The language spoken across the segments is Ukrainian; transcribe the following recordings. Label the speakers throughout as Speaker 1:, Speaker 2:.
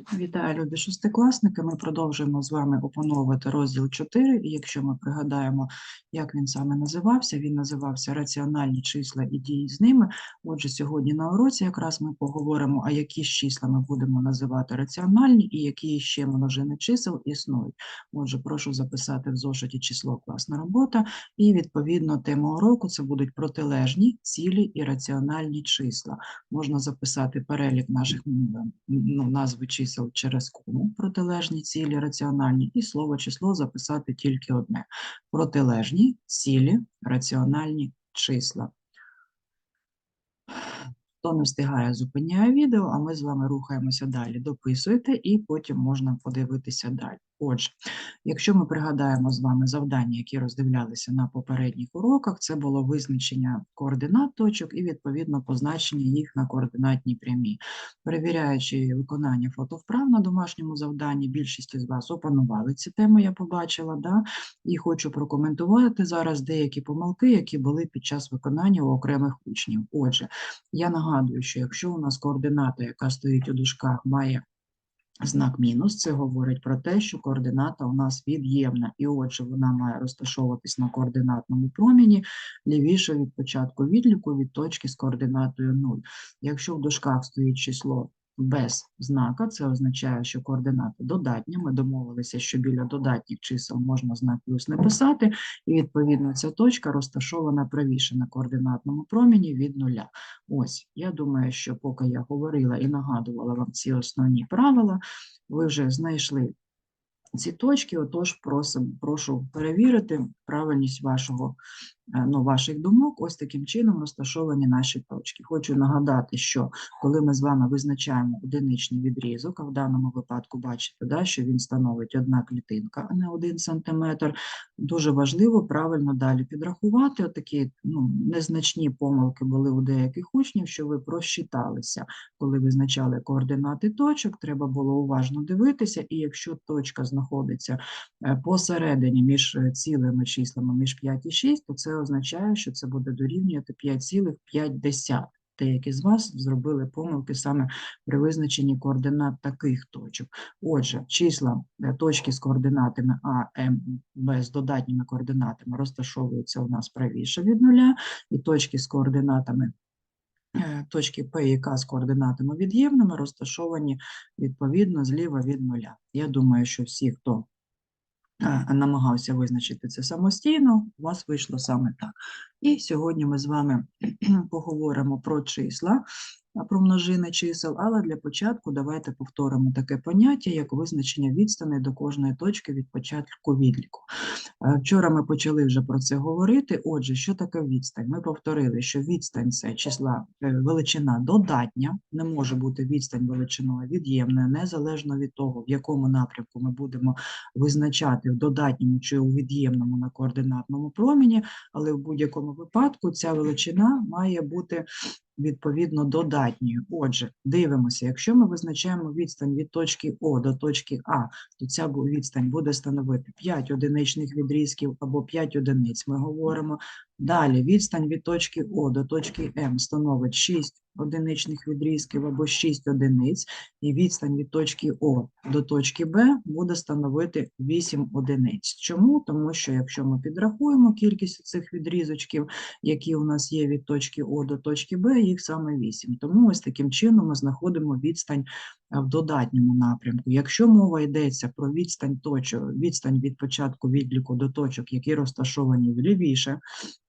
Speaker 1: Вітаю, любі шестикласники. Ми продовжуємо з вами опановувати розділ 4. І якщо ми пригадаємо, як він саме називався, він називався Раціональні числа і дії з ними. Отже, сьогодні на уроці якраз ми поговоримо, а які ж числа ми будемо називати раціональні і які ще множини чисел існують. Отже, прошу записати в зошиті число класна робота. І відповідно тема уроку це будуть протилежні, цілі і раціональні числа. Можна записати перелік наших ну, назви чисел через кому, протилежні, цілі, раціональні, і слово число записати тільки одне. Протилежні, цілі, раціональні числа. Хто не встигає, зупиняє відео, а ми з вами рухаємося далі. Дописуйте і потім можна подивитися далі. Отже, якщо ми пригадаємо з вами завдання, які роздивлялися на попередніх уроках, це було визначення координат точок і відповідно позначення їх на координатній прямій. Перевіряючи виконання фотовправ на домашньому завданні, більшість із вас опанували ці теми, я побачила, да? і хочу прокоментувати зараз деякі помилки, які були під час виконання у окремих учнів. Отже, я нагадую, що якщо у нас координата, яка стоїть у дужках, має знак мінус, це говорить про те, що координата у нас від'ємна, і отже, вона має розташовуватись на координатному проміні лівіше від початку відліку від точки з координатою 0. Якщо в дужках стоїть число без знака, це означає, що координата додатня. Ми домовилися, що біля додатніх чисел можна знак плюс не писати, і відповідно ця точка розташована правіше на координатному проміні від нуля. Ось, я думаю, що поки я говорила і нагадувала вам ці основні правила, ви вже знайшли ці точки, отож просим, прошу перевірити правильність вашого, ну, ваших думок. Ось таким чином розташовані наші точки. Хочу нагадати, що коли ми з вами визначаємо одиничний відрізок, а в даному випадку бачите, да, що він становить одна клітинка, а не один сантиметр, дуже важливо правильно далі підрахувати. Отакі ну, незначні помилки були у деяких учнів, що ви просчиталися, коли визначали координати точок, треба було уважно дивитися, і якщо точка знаходиться е, посередині між е, цілими числами, між 5 і 6, то це означає, що це буде дорівнювати 5,5. Деякі з вас зробили помилки саме при визначенні координат таких точок. Отже, числа е, точки з координатами А, М, Б з додатніми координатами розташовуються у нас правіше від нуля, і точки з координатами е, точки П і К з координатами від'ємними розташовані відповідно зліва від нуля. Я думаю, що всі, хто намагався визначити це самостійно, у вас вийшло саме так. І сьогодні ми з вами поговоримо про числа, про множини чисел, але для початку давайте повторимо таке поняття, як визначення відстані до кожної точки від початку відліку. Е, Вчора ми почали вже про це говорити. Отже, що таке відстань? Ми повторили, що відстань це числа е, величина додатня, не може бути відстань величиною від'ємною, незалежно від того, в якому напрямку ми будемо визначати в додатньому чи у від'ємному на координатному проміні, але в будь-якому випадку ця величина має бути відповідно додатньою. Отже, дивимося, якщо ми визначаємо відстань від точки О до точки А, то ця відстань буде становити 5 одиничних відрізків або 5 одиниць. Ми говоримо. Далі відстань від точки О до точки М становить 6 одиничних відрізків або 6 одиниць, і відстань від точки О до точки Б буде становити 8 одиниць. Чому? Тому що якщо ми підрахуємо кількість цих відрізочків, які у нас є від точки О до точки Б, їх саме 8. Тому ось таким чином ми знаходимо відстань в додатньому напрямку. Якщо мова йдеться про відстань точок, відстань від початку відліку до точок, які розташовані лівіше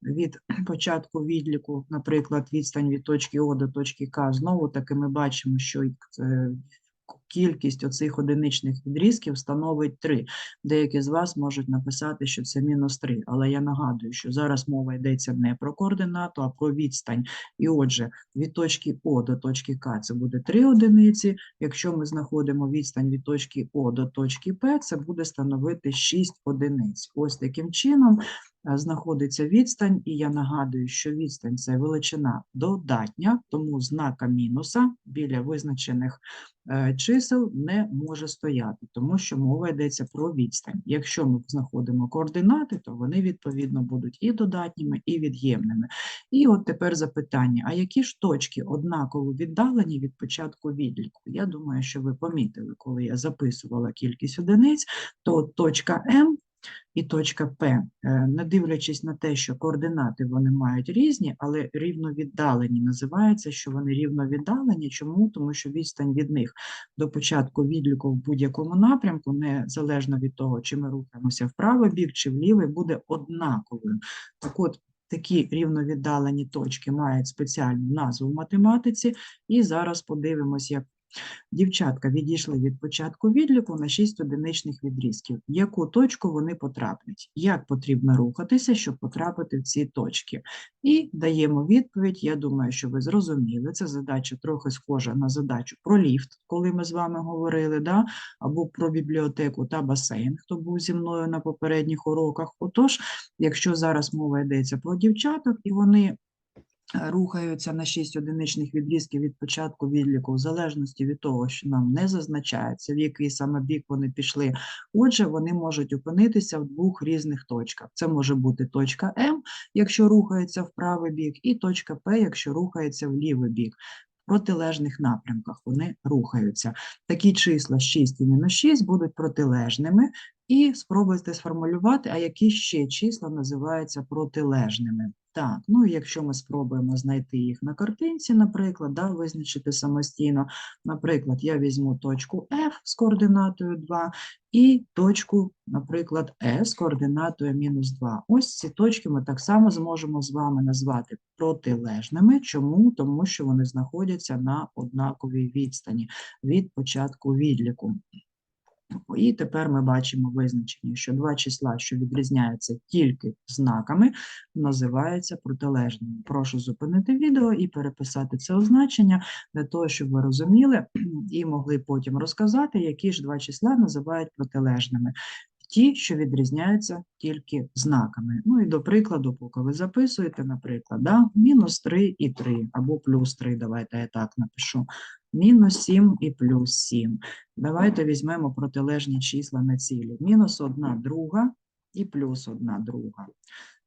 Speaker 1: від початку відліку, наприклад, відстань від точки О до точки К, знову таки ми бачимо, що е, кількість оцих одиничних відрізків становить 3. Деякі з вас можуть написати, що це мінус 3, але я нагадую, що зараз мова йдеться не про координату, а про відстань. І отже, від точки О до точки К це буде 3 одиниці. Якщо ми знаходимо відстань від точки О до точки П, це буде становити 6 одиниць. Ось таким чином знаходиться відстань, і я нагадую, що відстань це величина додатня, тому знака мінуса біля визначених е, чисел не може стояти, тому що мова йдеться про відстань. Якщо ми знаходимо координати, то вони відповідно будуть і додатніми, і від'ємними. І от тепер запитання: а які ж точки однаково віддалені від початку відліку? Я думаю, що ви помітили, коли я записувала кількість одиниць, то точка М і точка П, е, не дивлячись на те, що координати вони мають різні, але рівновіддалені. Називається, що вони рівновіддалені. Чому? Тому що відстань від них до початку відліку в будь-якому напрямку, незалежно від того, чи ми рухаємося в правий бік чи в лівий, буде однаковою. Так от, такі рівновіддалені точки мають спеціальну назву в математиці, і зараз подивимось, як Дівчатка відійшли від початку відліку на 6 одиничних відрізків. В яку точку вони потраплять? Як потрібно рухатися, щоб потрапити в ці точки? І даємо відповідь. Я думаю, що ви зрозуміли. Це задача трохи схожа на задачу про ліфт, коли ми з вами говорили, да? або про бібліотеку та басейн, хто був зі мною на попередніх уроках. Отож, якщо зараз мова йдеться про дівчаток, і вони рухаються на 6 одиничних відрізків від початку відліку, в залежності від того, що нам не зазначається, в який саме бік вони пішли. Отже, вони можуть опинитися в двох різних точках. Це може бути точка М, якщо рухається в правий бік, і точка П, якщо рухається в лівий бік. В протилежних напрямках вони рухаються. Такі числа 6 і мінус 6 будуть протилежними, і спробуйте сформулювати, а які ще числа називаються протилежними. Так, ну і якщо ми спробуємо знайти їх на картинці, наприклад, да, визначити самостійно, наприклад, я візьму точку F з координатою 2 і точку, наприклад, E з координатою мінус 2. Ось ці точки ми так само зможемо з вами назвати протилежними. Чому? Тому що вони знаходяться на однаковій відстані від початку відліку. І тепер ми бачимо визначення, що два числа, що відрізняються тільки знаками, називаються протилежними. Прошу зупинити відео і переписати це означення для того, щоб ви розуміли і могли потім розказати, які ж два числа називають протилежними. Ті, що відрізняються тільки знаками. Ну і до прикладу, поки ви записуєте, наприклад, да, мінус 3 і 3, або плюс 3, давайте я так напишу мінус 7 і плюс 7. Давайте візьмемо протилежні числа на цілі. Мінус 1 друга і плюс 1 друга.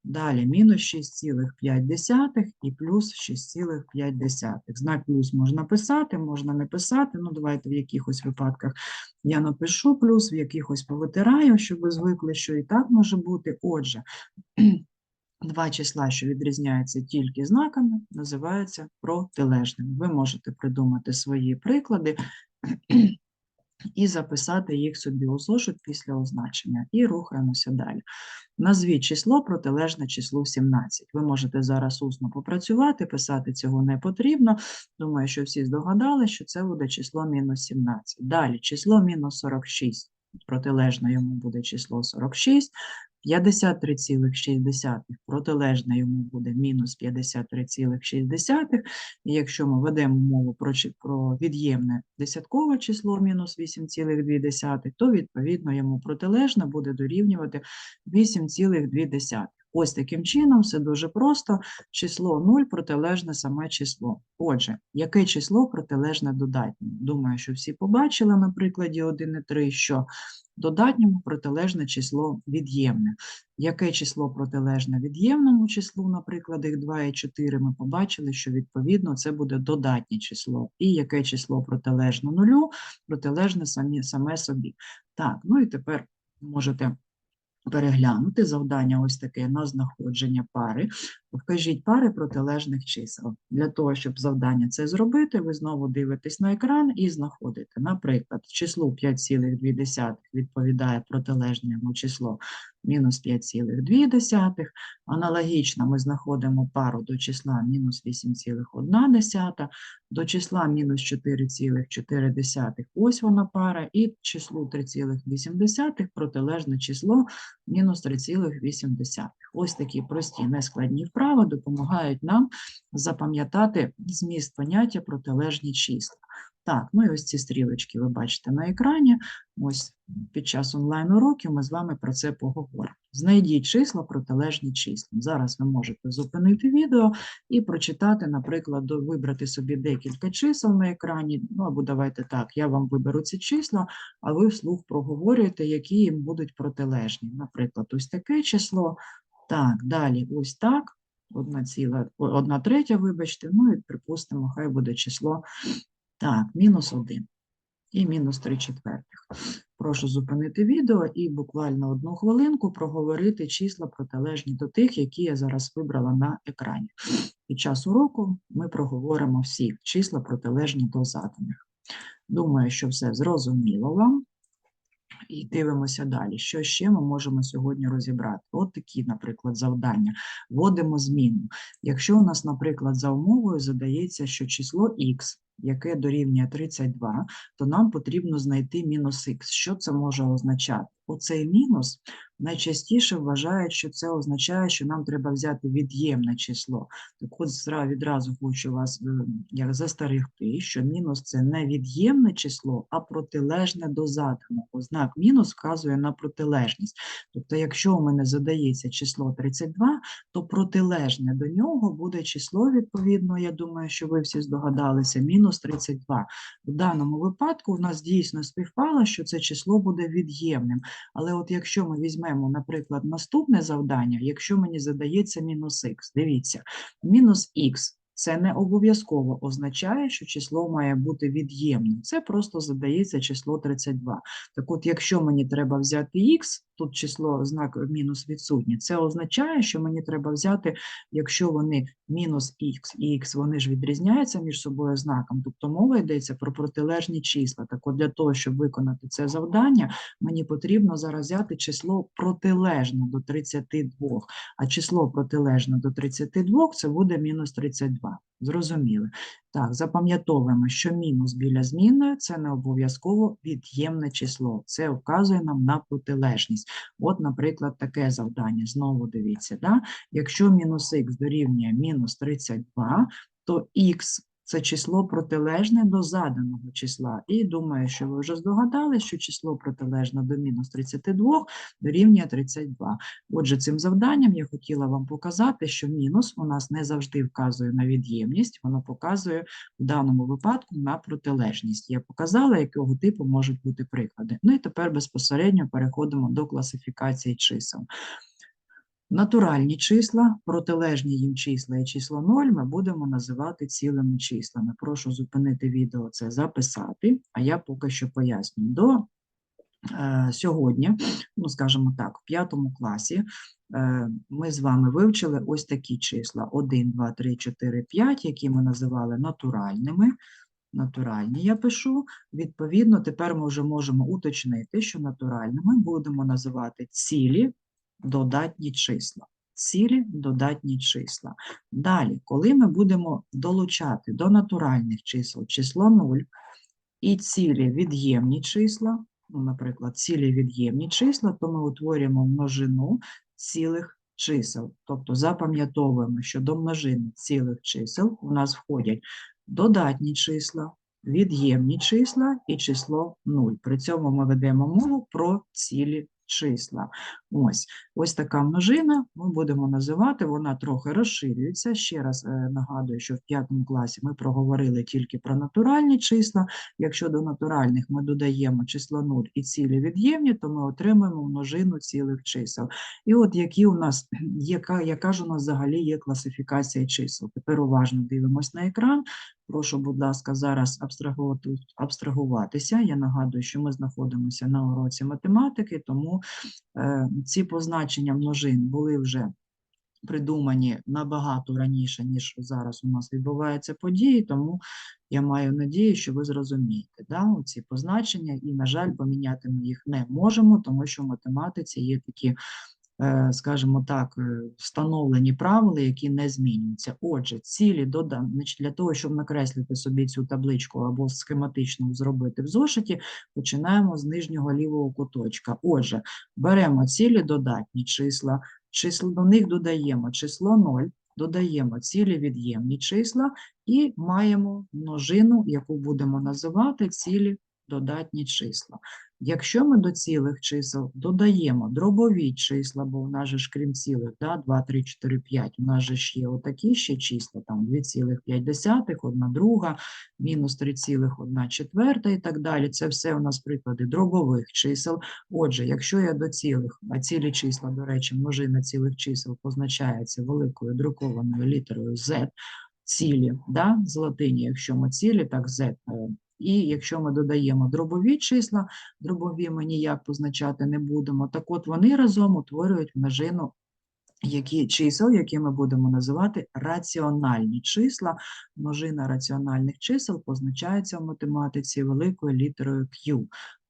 Speaker 1: Далі мінус 6,5 і плюс 6,5. Знак плюс можна писати, можна не писати. Ну, давайте в якихось випадках я напишу плюс, в якихось повитираю, щоб ви звикли, що і так може бути. Отже, Два числа, що відрізняються тільки знаками, називаються протилежними. Ви можете придумати свої приклади і записати їх собі у зошит після означення. І рухаємося далі. Назвіть число протилежне числу 17. Ви можете зараз усно попрацювати, писати цього не потрібно. Думаю, що всі здогадали, що це буде число мінус 17. Далі число мінус 46. Протилежне йому буде число 46, 53,6 протилежне йому буде мінус 53,6. І якщо ми ведемо мову про, про від'ємне десяткове число мінус 8,2, то відповідно йому протилежне буде дорівнювати 8,2. Ось таким чином все дуже просто. Число 0 протилежне саме число. Отже, яке число протилежне додатньому? Думаю, що всі побачили на прикладі 1 і 3, що додатньому протилежне число від'ємне. Яке число протилежне від'ємному числу, наприклад, їх 2 і 4, ми побачили, що відповідно це буде додатнє число. І яке число протилежне нулю, протилежне самі, саме собі. Так, ну і тепер можете переглянути завдання ось таке на знаходження пари. Вкажіть пари протилежних чисел. Для того, щоб завдання це зробити, ви знову дивитесь на екран і знаходите. Наприклад, числу 5,2 відповідає протилежному число мінус 5,2. Аналогічно ми знаходимо пару до числа мінус 8,1, до числа мінус 4,4, ось вона пара, і числу 3,8 протилежне число мінус 3,8. Ось такі прості нескладні вправи допомагають нам запам'ятати зміст поняття протилежні числа. Так, ну і ось ці стрілочки ви бачите на екрані. Ось під час онлайн-уроків ми з вами про це поговоримо. Знайдіть числа протилежні числам. Зараз ви можете зупинити відео і прочитати, наприклад, вибрати собі декілька чисел на екрані. Ну або давайте так, я вам виберу ці числа, а ви вслух проговорюєте, які їм будуть протилежні. Наприклад, ось таке число. Так, далі ось так. Одна ціла, одна третя, вибачте, ну і припустимо, хай буде число так, мінус 1 і мінус 3 четвертих. Прошу зупинити відео і буквально одну хвилинку проговорити числа протилежні до тих, які я зараз вибрала на екрані. Під час уроку ми проговоримо всі числа протилежні до заданих. Думаю, що все зрозуміло вам. І дивимося далі. Що ще ми можемо сьогодні розібрати? От такі, наприклад, завдання. Вводимо зміну. Якщо у нас, наприклад, за умовою задається, що число х, яке дорівнює 32, то нам потрібно знайти мінус х. Що це може означати? Оцей мінус найчастіше вважають, що це означає, що нам треба взяти від'ємне число. Так от відразу хочу вас е, як застерегти, що мінус це не від'ємне число, а протилежне до заданого. Знак мінус вказує на протилежність. Тобто, якщо у мене задається число 32, то протилежне до нього буде число, відповідно, я думаю, що ви всі здогадалися, мінус 32. В даному випадку в нас дійсно співпало, що це число буде від'ємним. Але от якщо ми візьмемо, наприклад, наступне завдання, якщо мені задається мінус х, дивіться, мінус х це не обов'язково означає, що число має бути від'ємним. Це просто задається число 32. Так от, якщо мені треба взяти х, тут число знак мінус відсутнє, це означає, що мені треба взяти, якщо вони мінус х і х, вони ж відрізняються між собою знаком, тобто мова йдеться про протилежні числа. Так от для того, щоб виконати це завдання, мені потрібно зараз взяти число протилежне до 32, а число протилежне до 32 це буде мінус 32. Зрозуміли? Так, запам'ятовуємо, що мінус біля змінної це не обов'язково від'ємне число. Це вказує нам на протилежність. От, наприклад, таке завдання. Знову дивіться, да? якщо мінус х дорівнює мінус 32, то х це число протилежне до заданого числа. І думаю, що ви вже здогадали, що число протилежне до мінус 32 дорівнює 32. Отже, цим завданням я хотіла вам показати, що мінус у нас не завжди вказує на від'ємність, воно показує в даному випадку на протилежність. Я показала, якого типу можуть бути приклади. Ну і тепер безпосередньо переходимо до класифікації чисел. Натуральні числа, протилежні їм числа і число 0 ми будемо називати цілими числами. Прошу зупинити відео, це записати, а я поки що поясню. До е, сьогодні, ну скажімо так, в п'ятому класі е, ми з вами вивчили ось такі числа: 1, 2, 3, 4, 5, які ми називали натуральними. Натуральні я пишу. Відповідно, тепер ми вже можемо уточнити, що натуральними будемо називати цілі додатні числа. Цілі додатні числа. Далі, коли ми будемо долучати до натуральних чисел число 0 і цілі від'ємні числа, ну, наприклад, цілі від'ємні числа, то ми утворюємо множину цілих чисел. Тобто запам'ятовуємо, що до множини цілих чисел у нас входять додатні числа, від'ємні числа і число 0. При цьому ми ведемо мову про цілі числа. Ось, ось така множина ми будемо називати, вона трохи розширюється. Ще раз е, нагадую, що в п'ятому класі ми проговорили тільки про натуральні числа. Якщо до натуральних ми додаємо число 0 і цілі від'ємні, то ми отримаємо множину цілих чисел. І от які у нас, яка, яка ж у нас взагалі є класифікація чисел? Тепер уважно дивимось на екран. Прошу, будь ласка, зараз абстрагувати, абстрагуватися. Я нагадую, що ми знаходимося на уроці математики, тому е, ці позначення множин були вже придумані набагато раніше, ніж зараз у нас відбуваються події, тому я маю надію, що ви зрозумієте да, ці позначення, і, на жаль, поміняти ми їх не можемо, тому що в математиці є такі скажімо так, е, встановлені правила, які не змінюються. Отже, цілі додан... для того, щоб накреслити собі цю табличку або схематично зробити в зошиті, починаємо з нижнього лівого куточка. Отже, беремо цілі додатні числа, число, до них додаємо число 0, додаємо цілі від'ємні числа і маємо множину, яку будемо називати цілі додатні числа. Якщо ми до цілих чисел додаємо дробові числа, бо в нас же ж крім цілих, да, 2, 3, 4, 5, у нас же ж є отакі ще числа, там 2,5, 1 друга, мінус 3,1 четверта і так далі. Це все у нас приклади дробових чисел. Отже, якщо я до цілих, а цілі числа, до речі, множина цілих чисел позначається великою друкованою літерою Z, цілі, да, з латині, якщо ми цілі, так Z. І якщо ми додаємо дробові числа, дробові ми ніяк позначати не будемо, так от вони разом утворюють множину які чисел, які ми будемо називати раціональні числа. Множина раціональних чисел позначається в математиці великою літерою Q.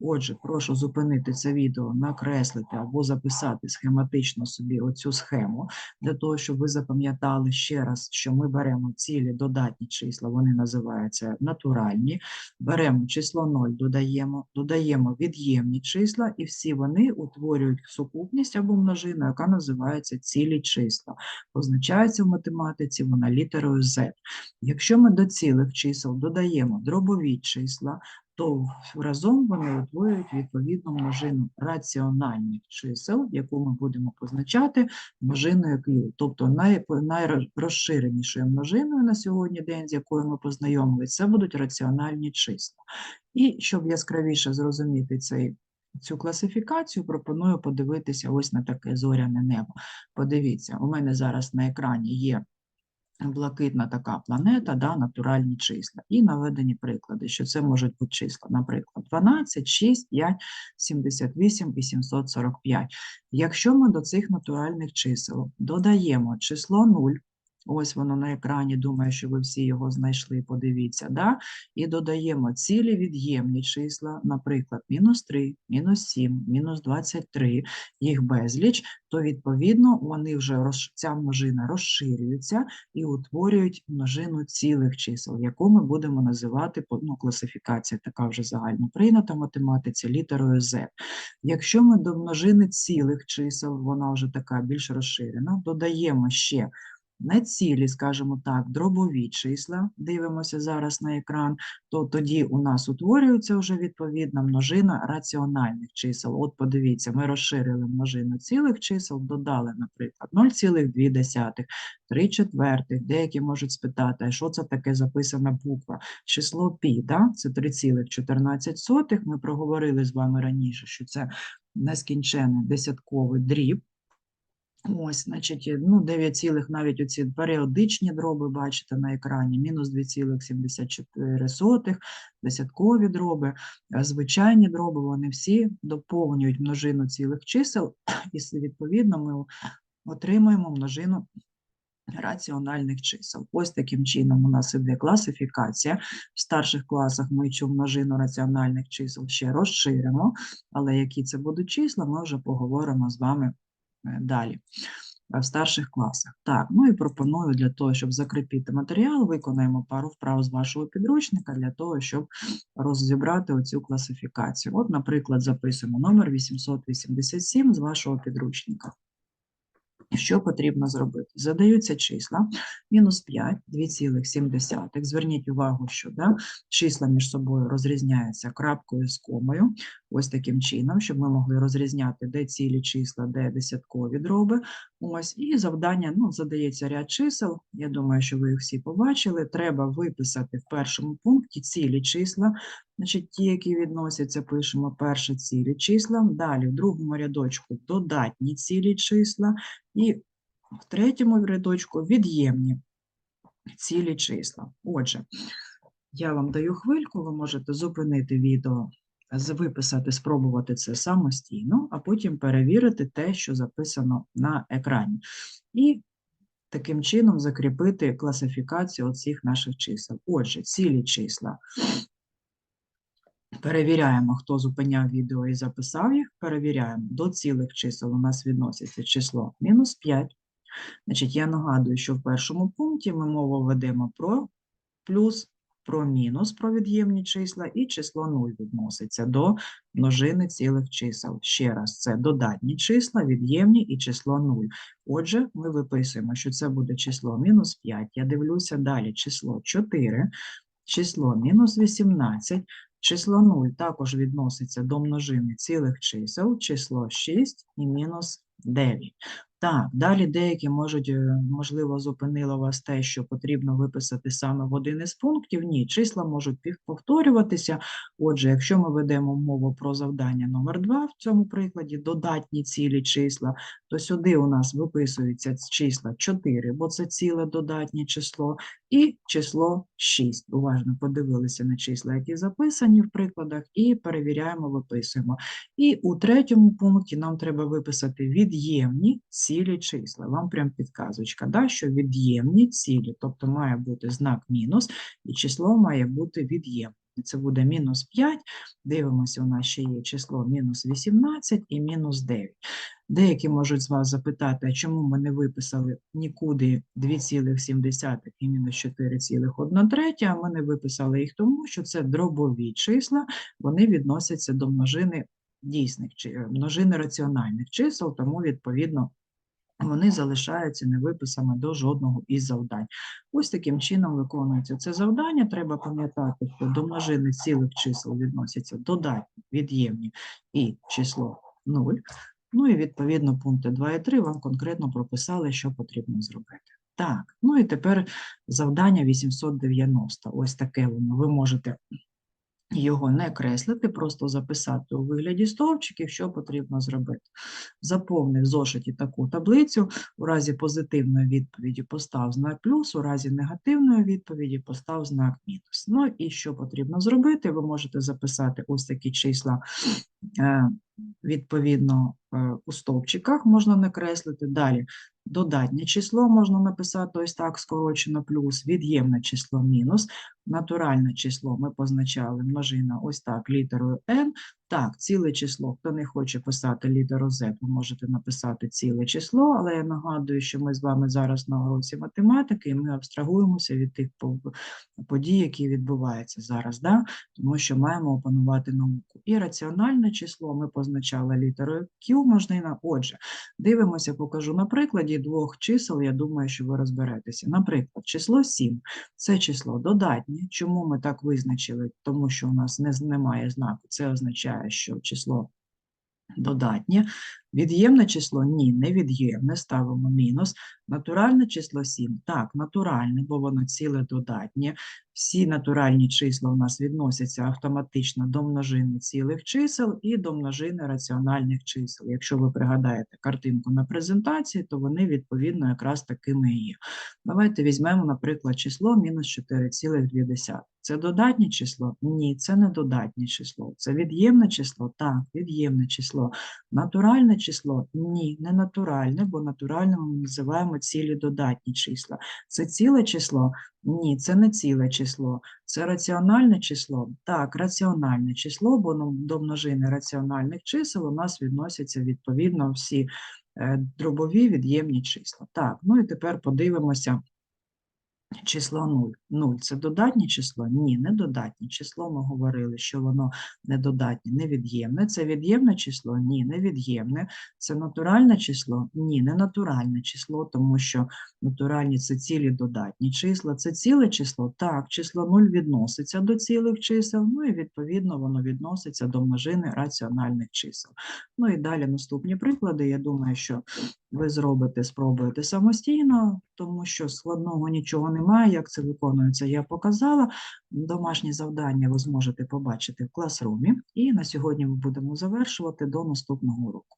Speaker 1: Отже, прошу зупинити це відео, накреслити або записати схематично собі оцю схему, для того, щоб ви запам'ятали ще раз, що ми беремо цілі додатні числа, вони називаються натуральні, беремо число 0, додаємо, додаємо від'ємні числа, і всі вони утворюють сукупність або множину, яка називається цілі числа. Позначається в математиці вона літерою Z. Якщо ми до цілих чисел додаємо дробові числа, то разом вони утворюють відповідну множину раціональних чисел, яку ми будемо позначати множиною Q. Тобто най, найрозширенішою множиною на сьогодні день, з якою ми познайомилися, це будуть раціональні числа. І щоб яскравіше зрозуміти цей Цю класифікацію пропоную подивитися ось на таке зоряне небо. Подивіться, у мене зараз на екрані є блакитна така планета, да, натуральні числа. І наведені приклади, що це можуть бути числа, наприклад, 12, 6, 5, 78 і 745. Якщо ми до цих натуральних чисел додаємо число 0, ось воно на екрані, думаю, що ви всі його знайшли, подивіться, да? і додаємо цілі від'ємні числа, наприклад, мінус 3, мінус 7, мінус 23, їх безліч, то відповідно вони вже роз... ця множина розширюється і утворюють множину цілих чисел, яку ми будемо називати, ну, класифікація така вже загально прийнята в математиці, літерою Z. Якщо ми до множини цілих чисел, вона вже така більш розширена, додаємо ще не цілі, скажімо так, дробові числа, дивимося зараз на екран, то тоді у нас утворюється вже відповідна множина раціональних чисел. От подивіться, ми розширили множину цілих чисел, додали, наприклад, 0,2, 3 четвертих. Деякі можуть спитати, що це таке записана буква? Число пі, да? це 3,14. Ми проговорили з вами раніше, що це нескінчений десятковий дріб. Ось, значить, е, ну, 9 цілих, навіть оці періодичні дроби, бачите на екрані, мінус 2,74, десяткові дроби, звичайні дроби, вони всі доповнюють множину цілих чисел, і відповідно ми отримуємо множину раціональних чисел. Ось таким чином у нас іде класифікація. В старших класах ми цю множину раціональних чисел ще розширимо, але які це будуть числа, ми вже поговоримо з вами е, далі е, в старших класах. Так, ну і пропоную для того, щоб закріпити матеріал, виконаємо пару вправ з вашого підручника для того, щоб розібрати оцю класифікацію. От, наприклад, записуємо номер 887 з вашого підручника. Що потрібно зробити? Задаються числа мінус 5, 2,7. Зверніть увагу, що да, числа між собою розрізняються крапкою з комою. Ось таким чином, щоб ми могли розрізняти, де цілі числа, де десяткові дроби. Ось, і завдання, ну, задається ряд чисел. Я думаю, що ви їх всі побачили. Треба виписати в першому пункті цілі числа. Значить, ті, які відносяться, пишемо перше цілі числа. Далі в другому рядочку додатні цілі числа. І в третьому рядочку від'ємні цілі числа. Отже, я вам даю хвильку, ви можете зупинити відео, виписати, спробувати це самостійно, а потім перевірити те, що записано на екрані. І таким чином закріпити класифікацію цих наших чисел. Отже, цілі числа. Перевіряємо, хто зупиняв відео і записав їх. Перевіряємо. До цілих чисел у нас відноситься число мінус 5. Значить, я нагадую, що в першому пункті ми мову ведемо про плюс про мінус, про від'ємні числа, і число 0 відноситься до множини цілих чисел. Ще раз, це додатні числа, від'ємні і число 0. Отже, ми виписуємо, що це буде число мінус 5. Я дивлюся далі число 4, число мінус 18, число 0 також відноситься до множини цілих чисел, число 6 і мінус 9. Так, далі деякі можуть, е, можливо, зупинило вас те, що потрібно виписати саме в один із пунктів. Ні, числа можуть повторюватися. Отже, якщо ми ведемо мову про завдання номер 2 в цьому прикладі, додатні цілі числа, то сюди у нас виписуються числа 4, бо це ціле додатнє число, і число 6. Уважно подивилися на числа, які записані в прикладах, і перевіряємо, виписуємо. І у третьому пункті нам треба виписати від'ємні цілі числа. Вам прям підказочка, да, що від'ємні цілі, тобто має бути знак мінус, і число має бути від'ємне. Це буде мінус 5. Дивимося, у нас ще є число мінус 18 і мінус 9. Деякі можуть з вас запитати, а чому ми не виписали нікуди 2,7 і мінус 4,1 третя, а ми не виписали їх тому, що це дробові числа, вони відносяться до множини дійсних чи е, множини раціональних чисел, тому відповідно вони залишаються невиписами до жодного із завдань. Ось таким чином виконується це завдання. Треба пам'ятати, що до множини цілих чисел відносяться додатні, від'ємні і число 0. Ну і відповідно пункти 2 і 3 вам конкретно прописали, що потрібно зробити. Так, ну і тепер завдання 890. Ось таке воно. Ви можете його не креслити, просто записати у вигляді стовпчиків, що потрібно зробити. Заповни в зошиті таку таблицю, у разі позитивної відповіді постав знак плюс, у разі негативної відповіді постав знак мінус. Ну і що потрібно зробити? Ви можете записати ось такі числа е, відповідно е, у стовпчиках можна накреслити. Далі додатнє число можна написати ось так скорочено плюс, від'ємне число мінус, натуральне число ми позначали множина ось так літерою n. Так, ціле число, хто не хоче писати літеру z, ви можете написати ціле число, але я нагадую, що ми з вами зараз на уроці математики, і ми абстрагуємося від тих по- подій, які відбуваються зараз, да? тому що маємо опанувати науку. І раціональне число ми позначали літерою Q множнина. Отже, дивимося, покажу на прикладі двох чисел, я думаю, що ви розберетеся. Наприклад, число 7 – це число додатнє. Чому ми так визначили? Тому що у нас не, немає знаку. Це означає, що число додатнє. Від'ємне число ні, не від'ємне, ставимо мінус. Натуральне число 7, так, натуральне, бо воно ціле додатнє. Всі натуральні числа у нас відносяться автоматично до множини цілих чисел і до множини раціональних чисел. Якщо ви пригадаєте картинку на презентації, то вони відповідно якраз такими є. Давайте візьмемо, наприклад, число мінус 4,2. Це додатнє число? Ні, це не додатнє число. Це від'ємне число? Так, від'ємне число. Натуральне число? Ні, не натуральне, бо натуральним ми називаємо цілі додатні числа. Це ціле число? Ні, це не ціле число. Це раціональне число? Так, раціональне число, бо ну, до множини раціональних чисел у нас відносяться відповідно всі е, дробові від'ємні числа. Так, ну і тепер подивимося число 0. 0 – це додатнє число? Ні, не додатнє число. Ми говорили, що воно не додатнє, не від'ємне. Це від'ємне число? Ні, не від'ємне. Це натуральне число? Ні, не натуральне число, тому що натуральні – це цілі додатні числа. Це ціле число? Так, число 0 відноситься до цілих чисел, ну і відповідно воно відноситься до множини раціональних чисел. Ну і далі наступні приклади. Я думаю, що ви зробите, спробуєте самостійно, тому що складного нічого немає. Як це виконується, я показала. Домашні завдання ви зможете побачити в класрумі. І на сьогодні ми будемо завершувати до наступного уроку.